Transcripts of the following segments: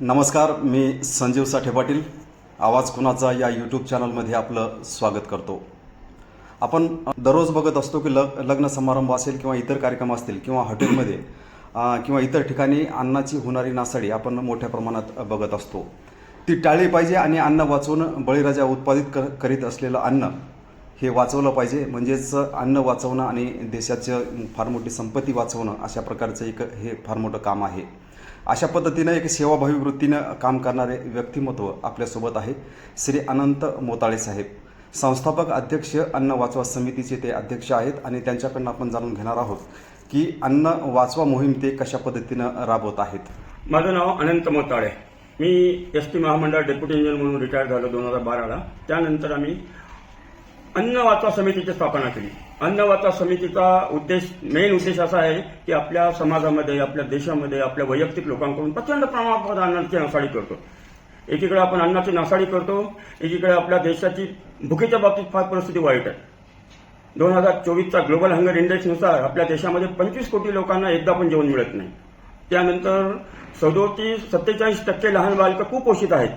नमस्कार मी संजीव साठे पाटील. आवाज कुणाचा या यूट्यूब चॅनलमध्ये आपलं स्वागत करतो. आपण दररोज बघत असतो की लग लग्न समारंभ असेल किंवा इतर कार्यक्रम असतील किंवा हॉटेलमध्ये किंवा इतर ठिकाणी अन्नाची होणारी नासाडी आपण मोठ्या प्रमाणात बघत असतो. ती टाळली पाहिजे आणि अन्न वाचवून बळीराजा उत्पादित कर करीत असलेलं अन्न हे वाचवलं पाहिजे. म्हणजेच अन्न वाचवणं आणि देशाचं फार मोठी संपत्ती वाचवणं अशा प्रकारचं एक हे फार मोठं काम आहे. अशा पद्धतीनं एक सेवाभावी वृत्तीनं काम करणारे व्यक्तिमत्व आपल्यासोबत आहे. श्री अनंत मोताळे साहेब. संस्थापक अध्यक्ष अन्न वाचवा समितीचे ते अध्यक्ष आहेत आणि त्यांच्याकडनं आपण जाणून घेणार आहोत की अन्न वाचवा मोहीम ते कशा पद्धतीनं राबवत आहेत. माझं नाव अनंत मोताळे. मी एस टी महामंडळ डेप्युटी इंजिनियर म्हणून रिटायर झालो दोन हजार बाराला. त्यानंतर आम्ही अन्न वाचवा समितीची स्थापना केली. अन्नवाचा समितीचा उद्देश मेन उद्देश असा आहे की आपल्या समाजामध्ये आपल्या देशामध्ये आपल्या वैयक्तिक लोकांकडून प्रचंड प्रमाणात अन्नाची नासाडी करतो. एकीकडे आपण अन्नाची नासाडी करतो एकीकडे आपल्या देशाची भुकेच्या बाबतीत फार परिस्थिती वाईट आहे. दोन हजार चोवीसचा ग्लोबल हंगर इंडेक्सनुसार आपल्या देशामध्ये पंचवीस कोटी लोकांना एकदा पण जेवण मिळत नाही. त्यानंतर सदोतीस सत्तेचाळीस टक्के लहान बालकं कुपोषित आहेत.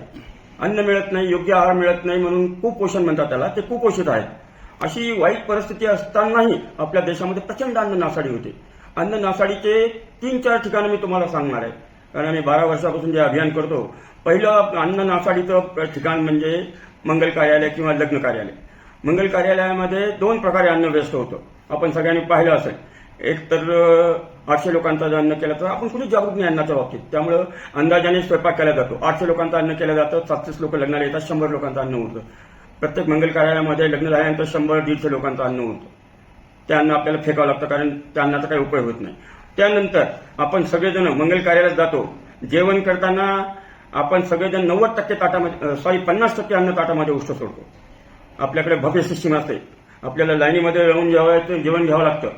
अन्न मिळत नाही योग्य आहार मिळत नाही म्हणून कुपोषण म्हणतात त्याला ते कुपोषित आहेत. अशी वाईट परिस्थिती असतानाही आपल्या देशामध्ये प्रचंड अन्न नासाडी होते. अन्न नासाडीचे तीन चार ठिकाणं मी तुम्हाला सांगणार आहे. कारण आम्ही बारा वर्षापासून जे अभियान करतो पहिलं अन्न नासाडीचं ठिकाण म्हणजे मंगल कार्यालय किंवा लग्न कार्यालय. मंगल कार्यालयामध्ये दोन प्रकारे अन्न व्यस्त होतं. आपण सगळ्यांनी पाहिलं असेल. एक तर आठशे लोकांचा जर अन्न केलं तर आपण कुठे जागरूक नाही अन्नाच्या बाबतीत? त्यामुळं अंदाजाने स्वयंपाक केला जातो. आठशे लोकांचा अन्न केलं जातं सातशे लोक लग्नाला येतात शंभर लोकांचं अन्न उरतं. प्रत्येक मंगल कार्यालयामध्ये लग्न झाल्यानंतर शंभर दीडशे लोकांचं अन्न होतं. ते अन्न आपल्याला फेकावं लागतं कारण त्या अन्नाचा काही उपयोग होत नाही. त्यानंतर आपण सगळेजण मंगल कार्यालयात जातो. जेवण करताना आपण सगळेजण नव्वद टक्के ताटामध्ये सॉरी पन्नास टक्के अन्न ताटामध्ये उष्ट सोडतो. आपल्याकडे भव्य सिस्टीम असते. आपल्याला लाईनीमध्ये राहून जेवायचं जेवण घ्यावं लागतं.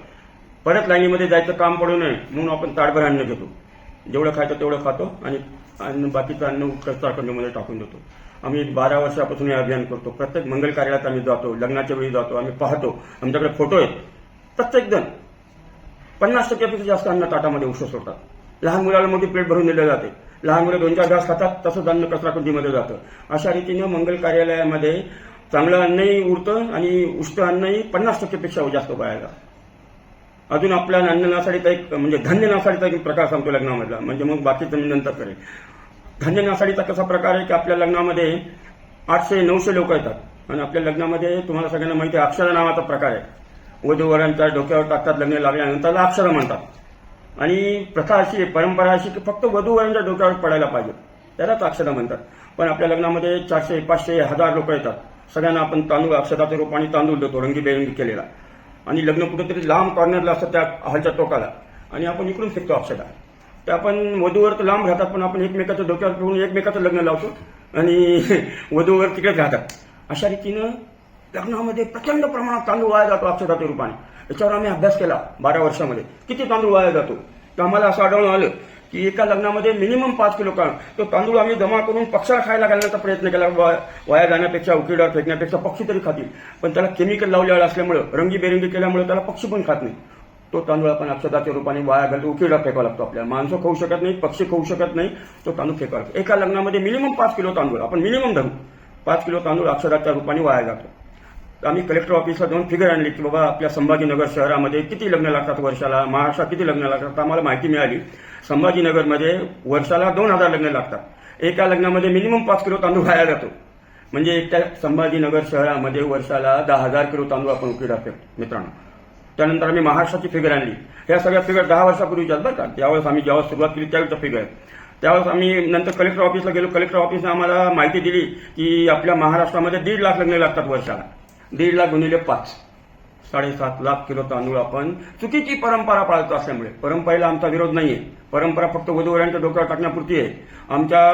परत लाईनीमध्ये जायचं काम पडू नये म्हणून आपण ताटभर अन्न घेतो. जेवढं खायचं तेवढं खातो आणि अन्न बाकीचं अन्न कचराकुंडीमध्ये टाकून देतो. आम्ही बारा वर्षापासून हे अभियान करतो. प्रत्येक मंगल कार्यालयात आम्ही जातो लग्नाच्या वेळी जातो आम्ही पाहतो. आमच्याकडे फोटो आहेत. प्रत्येक जण. पन्नास टक्क्यापेक्षा जास्त अन्न ताटामध्ये उष्ट सोडतात. लहान मुलाला मोठी प्लेट भरून दिलं जाते. लहान मुलं दोन चार घास खातात तसंच अन्न कचराकुंडीमध्ये जातं. अशा रीतीनं मंगल कार्यालयामध्ये चांगलं अन्नही उरतं आणि उष्ट अन्नही पन्नास टक्केपेक्षा जास्त पाहायला अजून आपल्या अन्न नासाडीचा एक म्हणजे धान्य नासाडीचा एक प्रकार सांगतो लग्नामधला. म्हणजे मग बाकीचं मी नंतर करेल धान्य नासाडीचा कसा प्रकार आहे की आपल्या लग्नामध्ये आठशे नऊशे लोक येतात. आणि आपल्या लग्नामध्ये तुम्हाला सगळ्यांना माहिती आहे अक्षरा नावाचा प्रकार आहे. वधूवरांच्या डोक्यावर टाकतात लग्न लागल्यानंतर त्याला अक्षरं म्हणतात. आणि प्रथा अशी आहे परंपरा अशी की फक्त वधूवरांच्या डोक्यावर पडायला पाहिजे. त्यालाच अक्षरं म्हणतात. पण आपल्या लग्नामध्ये चारशे पाचशे हजार लोक येतात. सगळ्यांना आपण तांदूळ अक्षताचं रूप आणि तांदूळ देतो रंगीबेरंगी केलेला. आणि लग्न कुठेतरी लांब कॉर्नरला असतं त्या हॉलच्या टोकाला. आणि आपण इकडून फेकतो अक्षता तर आपण वधूवर तर लांब राहतात पण आपण एकमेकाच्या डोक्यावर पिऊन एकमेकाचं लग्न लावतो आणि वधूवर तिकडेच राहतात. अशा रीतीनं लग्नामध्ये प्रचंड प्रमाणात तांदूळ वाया जातो अक्षताच्या रूपाने. याच्यावर आम्ही अभ्यास केला बारा वर्षामध्ये. किती तांदूळ वाया जातो? तर आम्हाला असं आढळून आलं की एका लग्नामध्ये मिनिमम पाच किलो काळ तो तांदूळ आम्ही जमा करून पक्षाला खायला घालण्याचा प्रयत्न केला. वा- वाया जाण्यापेक्षा उकिडावर फेकण्यापेक्षा पक्षी तरी खातील. पण त्याला केमिकल लावलेलं असल्यामुळं रंगीबेरंगी केल्यामुळे त्याला पक्षी पण खात नाही तो तांदूळ आपण अक्षताच्या रूपाने वाया घालतो उकिडा फेकावा लागतो आपल्याला. माणसं खाऊ शकत नाही पक्षी खाऊ शकत नाही तो तांदूळ फेकावा लागतो. एका लग्नामध्ये मिनिमम पाच किलो तांदूळ आपण मिनिमम धरू. पाच किलो तांदूळ अक्षराच्या रूपाने वाया जातो. तर आम्ही कलेक्टर ऑफिसला जाऊन फिगर आणली की बाबा आपल्या संभाजीनगर शहरामध्ये किती लग्न लागतात वर्षाला महाराष्ट्रात किती लग्न लागतात तर आम्हाला माहिती मिळाली. संभाजीनगरमध्ये वर्षाला दोन हजार लग्न लागतात. एका लग्नामध्ये मिनिमम पाच किलो तांदूळ वाया जातो. म्हणजे एकट्या संभाजीनगर शहरामध्ये वर्षाला दहा हजार किलो तांदूळ आपण उकिडा फेकतो मित्रांनो. त्यानंतर आम्ही महाराष्ट्राची फिगर आणली. ह्या सगळ्या फिगर दहा वर्षापूर्वीच्या बरं का. त्यावेळेस आम्ही जेव्हा सुरुवात केली त्यावेळेचा फिगर त्यावेळेस आम्ही नंतर कलेक्टर ऑफिसला गेलो. कलेक्टर ऑफिसने आम्हाला माहिती दिली की आपल्या महाराष्ट्रामध्ये दीड लाख लग्न लागतात वर्षाला. दीड लाख गुणिले पाच. साडेसात लाख किलो तांदूळ आपण चुकीची परंपरा पाळतो असल्यामुळे. परंपरेला आमचा विरोध नाहीये. परंपरा फक्त वधूवऱ्यांच्या डोक्यावर टाकण्यापुरती आहे. आमच्या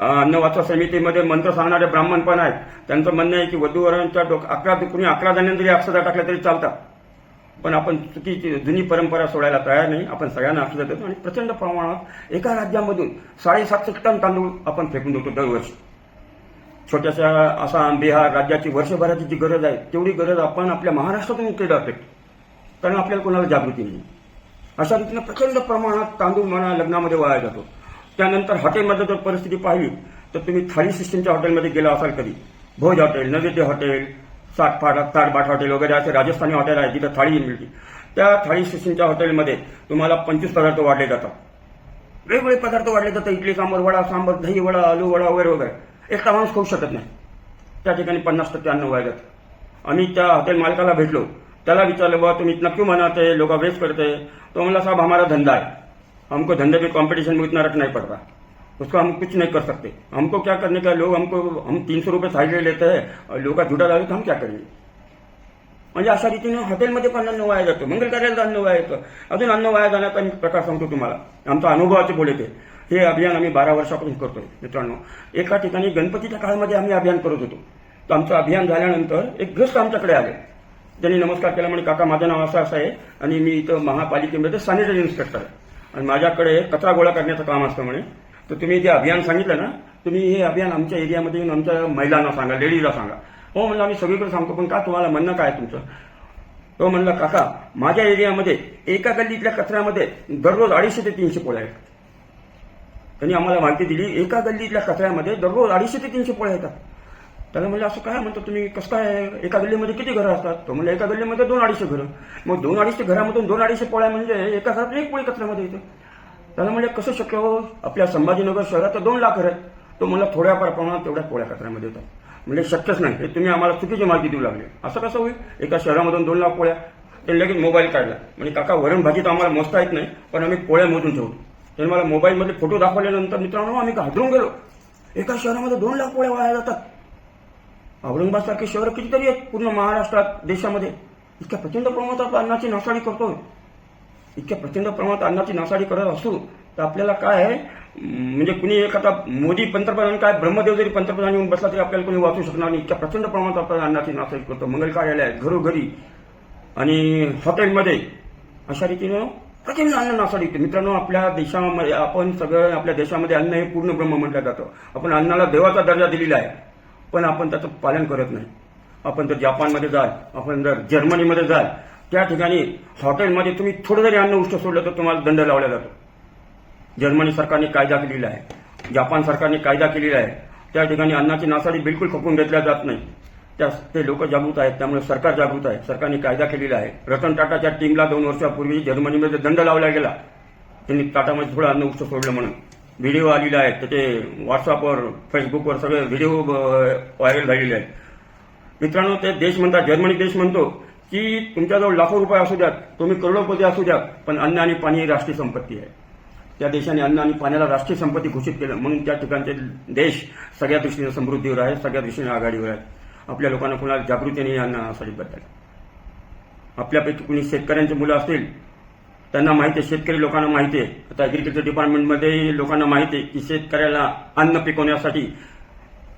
अं, अन्न समितीमध्ये मंत्र सांगणारे ब्राह्मण पण आहेत. त्यांचं म्हणणं आहे की वधूवऱ्यांच्या डोक अकरा कुणी अकरा जणांनी जरी अक्षदा टाकल्या तरी चालतात. पण आपण चुकीची जुनी परंपरा सोडायला तयार नाही. आपण सगळ्यांना अक्षता देतो आणि प्रचंड प्रमाणात एका राज्यामधून साडेसातशे टन तांदूळ आपण फेकून देतो दरवर्षी. छोट्याशा आसाम बिहार राज्याची वर्षभराची जी गरज आहे तेवढी गरज आपण आपल्या महाराष्ट्रातून केलं फेकतो कारण आपल्याला कोणाला जागृती नाही. अशा रीतीनं प्रचंड प्रमाणात तांदूळ म्हणा लग्नामध्ये वाया जातो. त्यानंतर हॉटेलमध्ये जर परिस्थिती पाहिली तर तुम्ही थाळी सिस्टीमच्या हॉटेलमध्ये गेला असाल कधी. भोज हॉटेल नवेद्य हॉटेल सातपाट बाट हॉटेल वगैरे असे राजस्थानी हॉटेल आहे जिथं थाळी मिळते. त्या थाळी सिस्टीमच्या हॉटेलमध्ये तुम्हाला पंचवीस पदार्थ वाढले जातात. वेगवेगळे पदार्थ वाढले जातात. इडली सांबर वडा सांबर दही वडा आलू वडा वगैरे वगैरे. एकटा माणूस खाऊ शकत नाही. त्या ठिकाणी पन्नास टक्के अन्न व्हायला जातं. आम्ही त्या हॉटेल मालकाला भेटलो. त्याला विचारलं बाबा तुम्ही इतना क्यों मनाते लोग वेस्ट करते तो म्हणला साहब हमारा धंधा है हमको धंधे पे कंपटीशन में इतना रखना ही पड़ता. उसको हम कुछ नहीं कर सकते। हमको क्या करने का लोग हमको हम तीन सौ रुपये थाली लेते हैं और लोग का झूठा तो हम क्या करेंगे? म्हणजे अशा रीतीने हॉटेलमध्ये पण अन्न वाया जातं मंगल कार्याला अन्न वाया येतं अजून अन्न वाया जाण्याचा मी प्रकार सांगतो तुम्हाला आमचा अनुभवाचे बोल येते हे अभियान आम्ही बारा वर्षापासून करतोय मित्रांनो। एका ठिकाणी गणपतीच्या काळामध्ये आम्ही अभियान करत होतो। तर आमचं अभियान झाल्यानंतर एक ग्रस्त आमच्याकडे आले। त्यांनी नमस्कार केला म्हणजे काका माझं नाव असं असं आहे आणि मी इथं महापालिकेमध्ये सॅनिटरी इन्स्पेक्टर आहे. आणि माझ्याकडे कचरा गोळा करण्याचं काम असतं म्हणे. तर तुम्ही जे अभियान सांगितलं ना तुम्ही हे अभियान आमच्या एरियामध्ये येऊन आमच्या महिलांना सांगा लेडीजला सांगा. हो म्हणलं आम्ही सगळीकडे सांगतो पण का तुम्हाला म्हणणं काय तुमचं? हो, तो म्हणला काका माझ्या एरियामध्ये एका गल्लीतल्या कचऱ्यामध्ये दररोज अडीचशे ते तीनशे पोळ्या आहेत त्यांनी आम्हाला माहिती दिली एका गल्लीतल्या कचऱ्यामध्ये दररोज अडीचशे ते तीनशे पोळ्या येतात. त्याला म्हणजे असं काय म्हणतो तुम्ही कसं काय एका गल्लीमध्ये किती घरं असतात? तो म्हणजे एका गल्लीमध्ये दोन अडीचशे घरं. मग दोन अडीचशे घरामधून दोन अडीचशे पोळ्या म्हणजे एका घरात एक पोळी कचऱ्यामध्ये येतं. त्याला म्हणजे कसं शक्य हो? आपल्या संभाजीनगर शहरात तर दोन लाख घर आहेत. तो मला थोड्याफार प्रमाणात तेवढ्या पोळ्या कचऱ्यामध्ये येतात. म्हणजे शक्यच नाही. हे तुम्ही आम्हाला चुकीची माहिती देऊ लागली. असं कसं होईल? एका शहरामधून दोन लाख पोळ्या ते लगेच मोबाईल काढला. म्हणजे काका वरण भाजी तर आम्हाला मस्त येत नाही पण आम्ही पोळ्या मोजून ठेवतो. त्यांनी मला मोबाईलमध्ये फोटो दाखवल्यानंतर मित्रांनो आम्ही घाबरून गेलो. एका शहरामध्ये दोन लाख पोळ्या वाया जातात. औरंगाबाद सारखे शहर कितीतरी आहेत पूर्ण महाराष्ट्रात देशामध्ये. इतक्या प्रचंड प्रमाणात आपण अन्नाची नासाडी करतोय. इतक्या प्रचंड प्रमाणात अन्नाची नासाडी करत असू तर आपल्याला काय आहे? म्हणजे कुणी एखादा मोदी पंतप्रधान काय ब्रह्मदेव जरी पंतप्रधान येऊन बसला तरी आपल्याला कोणी वाचू शकणार नाही. इतक्या प्रचंड प्रमाणात आपण अन्नाची नासाडी करतो. मंगल कार्यालय घरोघरी. आणि हॉटेलमध्ये अशा रीतीनं प्रचंड अन्न नासाडी होते. मित्रांनो आपल्या देशामध्ये आपण सगळं आपल्या देशामध्ये अन्न हे पूर्ण ब्रह्म म्हटलं जातं. आपण अन्नाला देवाचा दर्जा दिलेला आहे पण आपण त्याचं पालन करत नाही. आपण जर जपानमध्ये जाल आपण जर जर्मनीमध्ये जाल त्या ठिकाणी हॉटेलमध्ये तुम्ही थोडं जरी अन्न उष्ट सोडलं तर तुम्हाला दंड लावला जातो. जर्मनी सरकारने कायदा केलेला आहे. जपान सरकारने कायदा केलेला आहे. त्या ठिकाणी अन्नाची नासाडी बिलकुल खपून घेतल्या जात नाही. त्या ते लोक जागृत आहेत त्यामुळे सरकार जागृत आहे. सरकारने कायदा केलेला आहे. रतन टाटाच्या टीमला दोन वर्षापूर्वी जर्मनीमध्ये दंड लावला गेला. त्यांनी टाटामध्ये थोडं अन्न उष्ट सोडलं म्हणून. व्हिडिओ आलेला आहे. त्याचे व्हॉट्सअपवर फेसबुकवर सगळे व्हिडिओ व्हायरल झालेले आहेत. मित्रांनो ते देश म्हणतात जर्मनी देश म्हणतो. की तुमच्याजवळ लाखो रुपये असू द्यात तुम्ही करोडोपती असू द्या पण अन्न आणि पाणी ही राष्ट्रीय संपत्ती आहे. त्या देशाने अन्न आणि पाण्याला राष्ट्रीय संपत्ती घोषित केलं म्हणून त्या ठिकाणचे देश सगळ्या दृष्टीने समृद्धीवर आहे सगळ्या दृष्टीने आघाडीवर आहे आपल्या लोकांना कुणाला जागृती नाही अन्नासाठी बद्दल. आपल्यापैकी कुणी शेतकऱ्यांची मुलं असतील त्यांना माहिती आहे शेतकरी लोकांना माहिती आहे. आता ऍग्रिकल्चर डिपार्टमेंटमध्ये लोकांना माहिती आहे की शेतकऱ्याला अन्न पिकवण्यासाठी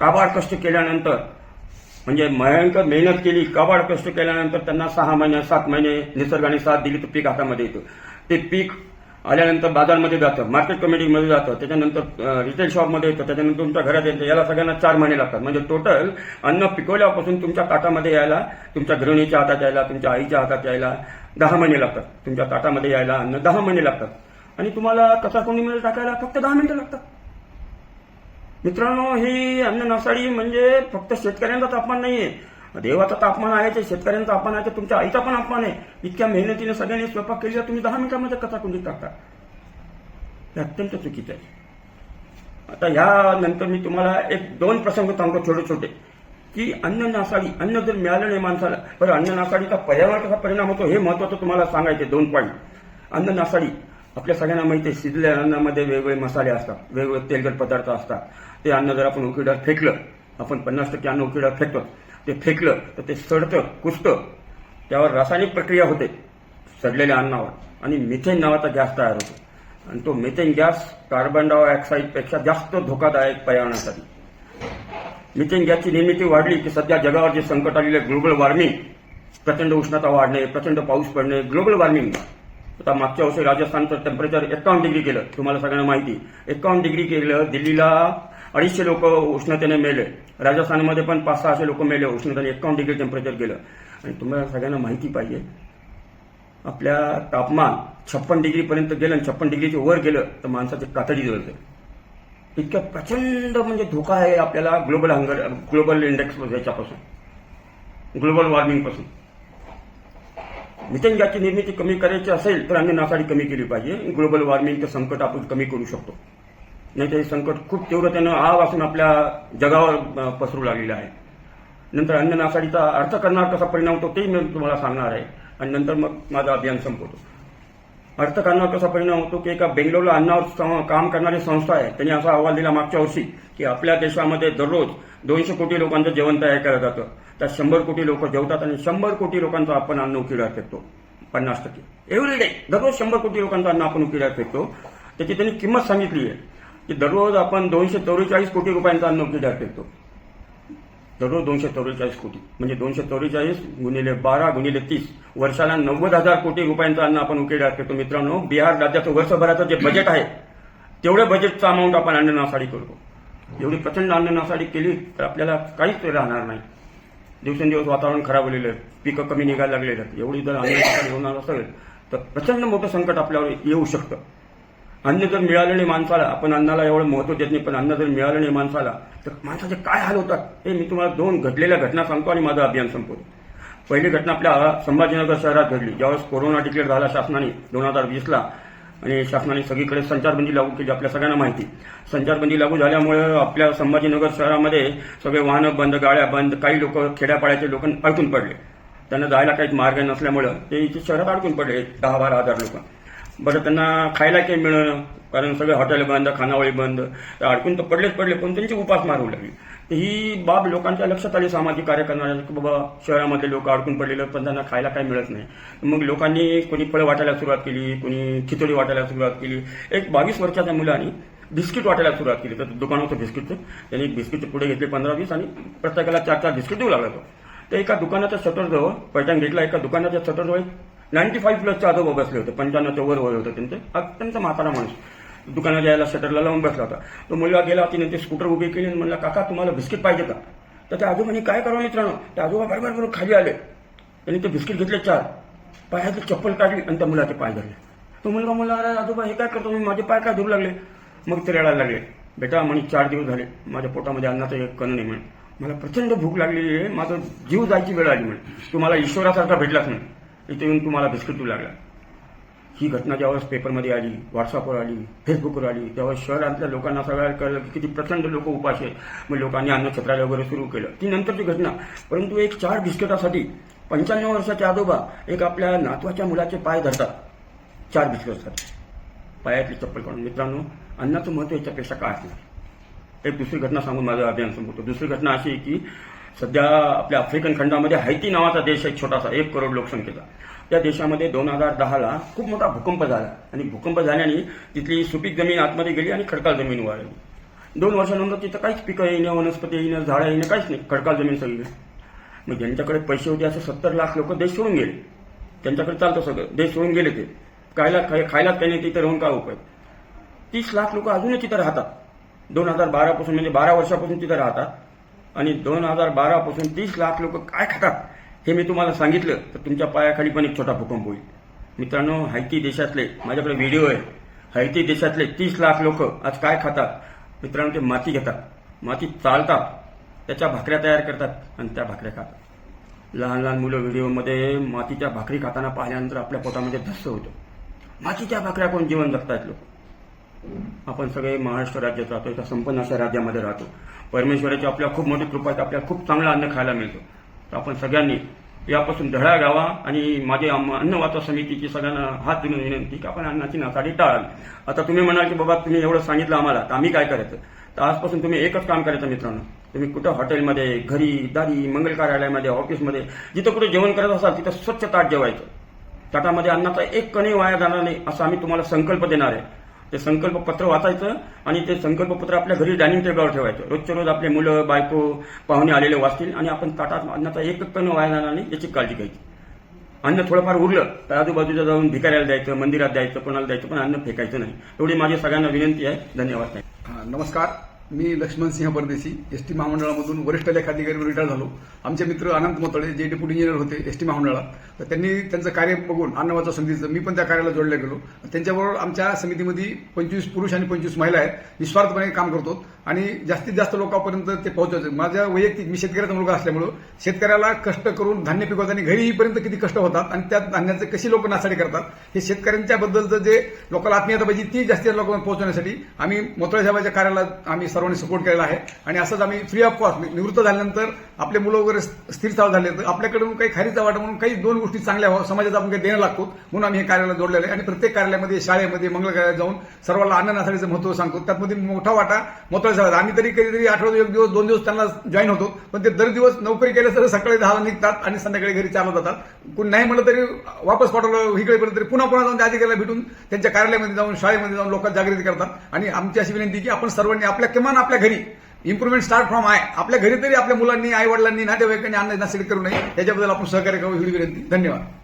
काबाड कष्ट केल्यानंतर म्हणजे भयंकर मेहनत केली कबाड कष्ट केल्यानंतर त्यांना सहा महिने सात महिने निसर्गाने साथ दिली तर पीक हातामध्ये येतं. ते पीक आल्यानंतर बाजारमध्ये जातं मार्केट कमिटीमध्ये जातं त्याच्यानंतर रिटेल शॉपमध्ये येतं त्याच्यानंतर तुमच्या घरात येतं याला सगळ्यांना चार महिने लागतात. म्हणजे टोटल अन्न पिकवल्यापासून तुमच्या ताटामध्ये यायला तुमच्या गृहिणीच्या हातात यायला तुमच्या आईच्या हातात यायला दहा महिने लागतात. तुमच्या ताटामध्ये यायला अन्न दहा महिने लागतात. आणि तुम्हाला कसा कोणी टाकायला फक्त दहा मिनिटं लागतात. मित्रांनो ही अन्न नासाडी म्हणजे फक्त शेतकऱ्यांचा तापमान नाहीये. देवाचा तापमान आहे ते शेतकऱ्यांचा अपमान आहे ते तुमच्या आईचा पण अपमान आहे. इतक्या मेहनतीने सगळ्यांनी स्वयंपाक केली तुम्ही दहा मिनिटांमध्ये कथा कुंडीत टाकता. हे अत्यंत चुकीचं आहे. आता ह्यानंतर मी तुम्हाला एक दोन प्रसंग सांगतो छोटे छोटे की अन्न नासाडी अन्न जर मिळालं नाही माणसाला बरं अन्न नासाडीचा पर्यावरण कसा परिणाम होतो हे महत्वाचं तुम्हाला सांगायचे दोन पॉईंट अन्न नासाडी आपल्या सगळ्यांना माहिती आहे शिजलेल्या अन्नामध्ये वेगवेगळे मसाले असतात वेगवेगळे तेलकट पदार्थ असतात. ते अन्न जर आपण उकिडात फेकलं आपण पन्नास टक्के अन्न उकिडात फेकतो ते फेकलं तर ते सडतं कुसतं त्यावर रासायनिक प्रक्रिया होते सडलेल्या अन्नावर. आणि मिथेन नावाचा गॅस तयार होतो. आणि तो मिथेन गॅस कार्बन डायऑक्साईडपेक्षा जास्त धोकादायक पर्यावरणासाठी. मिथेन गॅसची निर्मिती वाढली की सध्या जगावर जे संकट आलेले ग्लोबल वॉर्मिंग प्रचंड उष्णता वाढणे प्रचंड पाऊस पडणे ग्लोबल वॉर्मिंग आता मागच्या वर्षी राजस्थानचं टेम्परेचर एकावन्न डिग्री केलं तुम्हाला सगळ्यांना माहिती. एकावन्न डिग्री केलं दिल्लीला अडीचशे लोक उष्णतेने मेले. राजस्थानमध्ये पण पाच सहाशे लोक मेले उष्णतेने एकावन्न डिग्री टेम्परेचर गेलं. आणि तुम्हाला सगळ्यांना माहिती पाहिजे आपल्या तापमान छप्पन डिग्रीपर्यंत गेलं आणि छप्पन डिग्रीच्या वर गेलं तर माणसाची कातडी जळते. इतक्या प्रचंड म्हणजे धोका आहे आपल्याला ग्लोबल हंगर ग्लोबल इंडेक्स याच्यापासून. ग्लोबल वॉर्मिंगपासून मिथेन गॅसची निर्मिती कमी करायची असेल तर अन्न नासाडी कमी केली पाहिजे. ग्लोबल वॉर्मिंगचं संकट आपण कमी करू शकतो. नाही तर हे संकट खूप तीव्रतेनं आवासून आपल्या जगावर पसरू लागलेलं आहे. नंतर अन्न नासाडीचा अर्थ करणार कसा परिणाम होतो तेही मी तुम्हाला सांगणार आहे. आणि नंतर मग माझं अभियान संपवतो. अर्थकारणावर कसा परिणाम होतो की एका बेंगलोरला अन्नावर सं- काम करणारी संस्था आहे. त्यांनी असा अहवाल दिला मागच्या वर्षी की आपल्या देशामध्ये दररोज दोनशे कोटी लोकांचं जेवण तयार केलं जातं. त्यात शंभर कोटी लोक जेवतात आणि शंभर कोटी लोकांचं आपण अन्न उकिडात फेकतो. पन्नास टक्के. एव्हरी डे दररोज शंभर कोटी लोकांचं अन्न आपण उकिडात फेकतो. त्याची त्यांनी किंमत सांगितली आहे की दररोज आपण दोनशे चौवेचाळीस कोटी रुपयांचा अन्न उकिडात फेकतो. दररोज दोनशे चौवेचाळीस कोटी. म्हणजे दोनशे चौवेचाळीस गुणिले बारा गुणिले तीस. वर्षाला नव्वद हजार कोटी रुपयांचं अन्न आपण उकेडा करतो मित्रांनो बिहार राज्याचं वर्षभराचं जे बजेट आहे तेवढं बजेटचं अमाऊंट आपण अन्ननासाडी करतो. एवढी प्रचंड अन्ननासाडी केली तर आपल्याला काहीच राहणार नाही. दिवसेंदिवस वातावरण खराब होलेलं आहे. पिकं कमी निघायला लागलेलं आहेत. एवढी जर अन्ननासाडी होणार असेल तर प्रचंड मोठं संकट आपल्यावर येऊ शकतं. अन्न जर मिळालं नाही माणसाला आपण अन्नाला एवढं महत्त्व देत नाही पण अन्न जर मिळालं नाही माणसाला तर माणसाचे काय हाल होतात? हे मी तुम्हाला दोन घडलेल्या घटना सांगतो आणि माझं अभियान संपवतो. पहिली घटना आपल्या संभाजीनगर शहरात घडली. ज्यावेळेस कोरोना डिक्लेअर झाला शासनाने दोन हजार वीसला आणि शासनाने सगळीकडे संचारबंदी लागू केली आपल्या सगळ्यांना माहिती. संचारबंदी लागू झाल्यामुळे आपल्या संभाजीनगर शहरामध्ये सगळे वाहनं बंद गाड्या बंद काही लोक खेड्यापाड्याचे लोक अडकून पडले. त्यांना जायला काही मार्ग नसल्यामुळं ते इथे शहरात अडकून पडले दहा बारा हजार लोक. बरं त्यांना खायला काही मिळणं कारण सगळे हॉटेल बंद खानावळी बंद तर अडकून तर पडलेच पडले पण त्यांची उपास मारू लागली. तर ही बाब लोकांच्या लक्षात आली सामाजिक कार्य करणाऱ्या की बाबा शहरामध्ये लोक अडकून पडलेले पण त्यांना खायला काही मिळत नाही. मग लोकांनी कोणी फळं वाटायला सुरुवात केली कोणी खिचडी वाटायला सुरुवात केली. एक बावीस वर्षाच्या मुलांनी बिस्किट वाटायला सुरुवात केली. तर दुकान होतं बिस्किटचं. त्यांनी बिस्किटचे पुढे घेतले पंधरा वीस आणि प्रत्येकाला चार चार बिस्किट देऊ लागला तो. तर एका दुकानाच्या शटरजवळ पैठण घेतला एका दुकानाच्या शटरजवळ नाईन्टी फाईव्ह प्लसच्या आजोबा बसले होते. पंच्याण्णवच्या वर वय होतं त्यांचे. अत्यंत म्हातारा माणूस. दुकानात यायला शटरला लावून बसला होता. तो मुलगा गेला तिने ते स्कूटर उभी केली आणि म्हणला काका तुम्हाला बिस्किट पाहिजे का? तर त्या आजोबांनी काय करावं मित्रांनो? त्या आजोबा बरोबर बरोबर खाली आले. त्यांनी ते बिस्किट घेतले चार. पायातली चप्पल काढली आणि त्या मुलाचे पाय धरले. तो मुलगा मुला अरे आजोबा हे काय करतो? मी माझे पाय काय धरू लागले? मग ते रडायला लागले. बेटा म्हणे चार दिवस झाले. माझ्या पोटामध्ये अन्नाचं एक कण नाही म्हणे. मला प्रचंड भूक लागलेली आहे. माझं जीव जायची वेळ आली म्हणे. तुम्हाला ईश्वरासारखा भेटलाच नाही. इथे येऊन तुम्हाला बिस्किटू लागला. ही घटना ज्यावेळेस पेपरमध्ये आली व्हॉट्सअपवर आली फेसबुकवर आली त्यावेळेस शहरातल्या लोकांना सगळ्या कळलं की किती प्रचंड लोक उपाशी आहेत. मग लोकांनी अन्न वगैरे सुरू केलं. ती नंतरची घटना. परंतु एक चार बिस्किटासाठी पंच्याण्णव वर्षाचे आजोबा एक आपल्या नातवाच्या मुलाचे पाय धरतात. चार बिस्किटासाठी. पायातली चप्पल काढून मित्रांनो अन्नाचं महत्त्व याच्यापेक्षा काय असणार एक दुसरी घटना सांगून माझं अभियान संपवतो. दुसरी घटना अशी आहे की सध्या आपल्या आफ्रिकन खंडामध्ये हैती नावाचा देश आहे छोटासा एक करोड लोकसंख्येचा त्या देशामध्ये दोन हजार दहाला खूप मोठा भूकंप झाला. आणि भूकंप झाल्याने तिथली सुपीक जमीन आतमध्ये गेली आणि खडकाळ जमीन वाढली दोन वर्षानंतर तिथं काहीच पिकं येणं वनस्पती येणं झाडं येणं काहीच नाही. खडकाळ जमीन सगळी. मग ज्यांच्याकडे पैसे होते असे सत्तर लाख लोक देश सोडून गेले. त्यांच्याकडे चालतं सगळं. देश सोडून गेले ते. खायला खाय खायला काही नाही तिथे राहून काय उपाय? तीस लाख लोक अजूनही तिथं राहतात. दोन हजार बारापासून म्हणजे बारा वर्षापासून तिथं राहतात. आणि दोन हजार बारापासून तीस लाख लोक काय खातात हे मी तुम्हाला सांगितलं तर तुमच्या पायाखाली पण एक छोटा भूकंप होईल. मित्रांनो हैती देशातले माझ्याकडे व्हिडिओ आहे. हैती देशातले तीस लाख लोक आज काय खातात? मित्रांनो ते माती घेतात. माती चालतात. त्याच्या भाकऱ्या तयार करतात आणि त्या भाकऱ्या खातात. लहान लहान मुलं व्हिडिओमध्ये मातीच्या भाकरी खाताना पाहिल्यानंतर आपल्या पोटामध्ये धस्स होतं. मातीच्या भाकऱ्या कोण जीवन जगतायत लोक? आपण सगळे महाराष्ट्र राज्यात राहतो एका संपन्न अशा राज्यामध्ये राहतो. परमेश्वराची आपल्या खूप मोठी कृपा आहे आपल्याला खूप चांगलं अन्न खायला मिळतं. तर आपण सगळ्यांनी यापासून धडा घ्यावा आणि माझी अन्न अन्न समितीची सगळ्यांना हात देऊन विनंती की आपण अन्नाची नासाडी टाळावी. आता तुम्ही म्हणाल की बाबा तुम्ही एवढं सांगितलं आम्हाला तर आम्ही काय करायचं? तर आजपासून तुम्ही एकच काम करायचं मित्रांनो. तुम्ही कुठं हॉटेलमध्ये घरी दारी मंगल कार्यालयामध्ये ऑफिसमध्ये जिथं कुठे जेवण करत असाल तिथं स्वच्छ ताट जेवायचं. ताटामध्ये अन्नाचा एक कणी वाया जाणार नाही असा आम्ही तुम्हाला संकल्प देणार आहे. ते संकल्प पत्र वाचायचं आणि ते संकल्पपत्र आपल्या घरी डायनिंग टेबलवर ठेवायचं. रोजच्या रोज आपले मुलं बायको पाहुणे आलेले वाचतील आणि आपण ताटात अन्नाचा एक कण वाया जाणार नाही याची काळजी घ्यायची. अन्न थोडंफार उरलं तर आजूबाजूला जाऊन भिकाऱ्याला द्यायचं मंदिरात द्यायचं कोणाला द्यायचं पण अन्न फेकायचं नाही. एवढी माझी सगळ्यांना विनंती आहे. धन्यवाद नमस्कार. मी लक्ष्मण सिंह परदेशी एस टी महामंडळामधून वरिष्ठ लेखाधिकारी म्हणून रिटायर झालो. आमचे मित्र अनंत मोतळे जे डेप्युटी इंजिनियर होते एस टी महामंडळात. तर त्यांनी त्यांचं कार्य बघून अन्नवाचा समितीचं मी पण त्या कार्याला जोडले गेलो. त्यांच्याबरोबर आमच्या समितीमध्ये पंचवीस पुरुष आणि पंचवीस महिला आहेत. निस्वार्थपणे काम करतो. आणि जास्तीत जास्त लोकांपर्यंत ते पोहोचवायचं माझ्या वैयक्तिक मी शेतकऱ्याचा मुलगा असल्यामुळं शेतकऱ्याला कष्ट करून धान्य पिकवतात आणि घरी येईपर्यंत किती कष्ट होतात आणि त्या धान्याचे कशी लोक नासाडी करतात हे शेतकऱ्यांच्या बद्दलचं जे लोकांना आत्मीयता पाहिजे ती जास्तीत लोकांना पोहोचवण्यासाठी आम्ही मोतळे साहेबाच्या कार्याला आम्ही सर्वांनी सपोर्ट केलेला आहे. आणि असंच आम्ही फ्री ऑफ कॉस्ट निवृत्त झाल्यानंतर आपले मुलं वगैरे स्थिर झाले. तर आपल्याकडून काही खारीचा वाटा म्हणून काही दोन गोष्टी चांगल्या व्हावं समाजात आपण काही देणं लागतो. म्हणून आम्ही हे कार्याला जोडलेलं आहे. आणि प्रत्येक कार्यालयामध्ये शाळेमध्ये मंगल कार्यालयात जाऊन सर्वांना अन्न नासाडीचं महत्त्व सांगतो. त्यामध्ये मोठा वाटा मोठा झाला आम्ही तरी कधीतरी आठवडा एक दिवस दोन दिवस त्यांना जॉईन होतो. पण ते दर दिवस नोकरी केल्यास सकाळी दहा निघतात आणि संध्याकाळी घरी चालत जातात. कोणी नाही म्हणलं तरी वापस पाठवलं इकडे पर्यंत तरी पुन्हा पुन्हा जाऊन त्या अधिकाऱ्याला भेटून त्यांच्या कार्यालयामध्ये जाऊन शाळेमध्ये जाऊन लोकांना जागृती करतात. आणि आमची अशी विनंती की आपण सर्वांनी आपल्या किमान आपल्या घरी इम्प्रुव्हमेंट स्टार्ट फ्रॉम आहे आपल्या घरी तरी आपल्या मुलांनी आई वडिलांनी नातेवाईकांनी अन्न नाशिक करू नये. त्याच्याबद्दल आपण सहकार्य करू ही विनंती. धन्यवाद.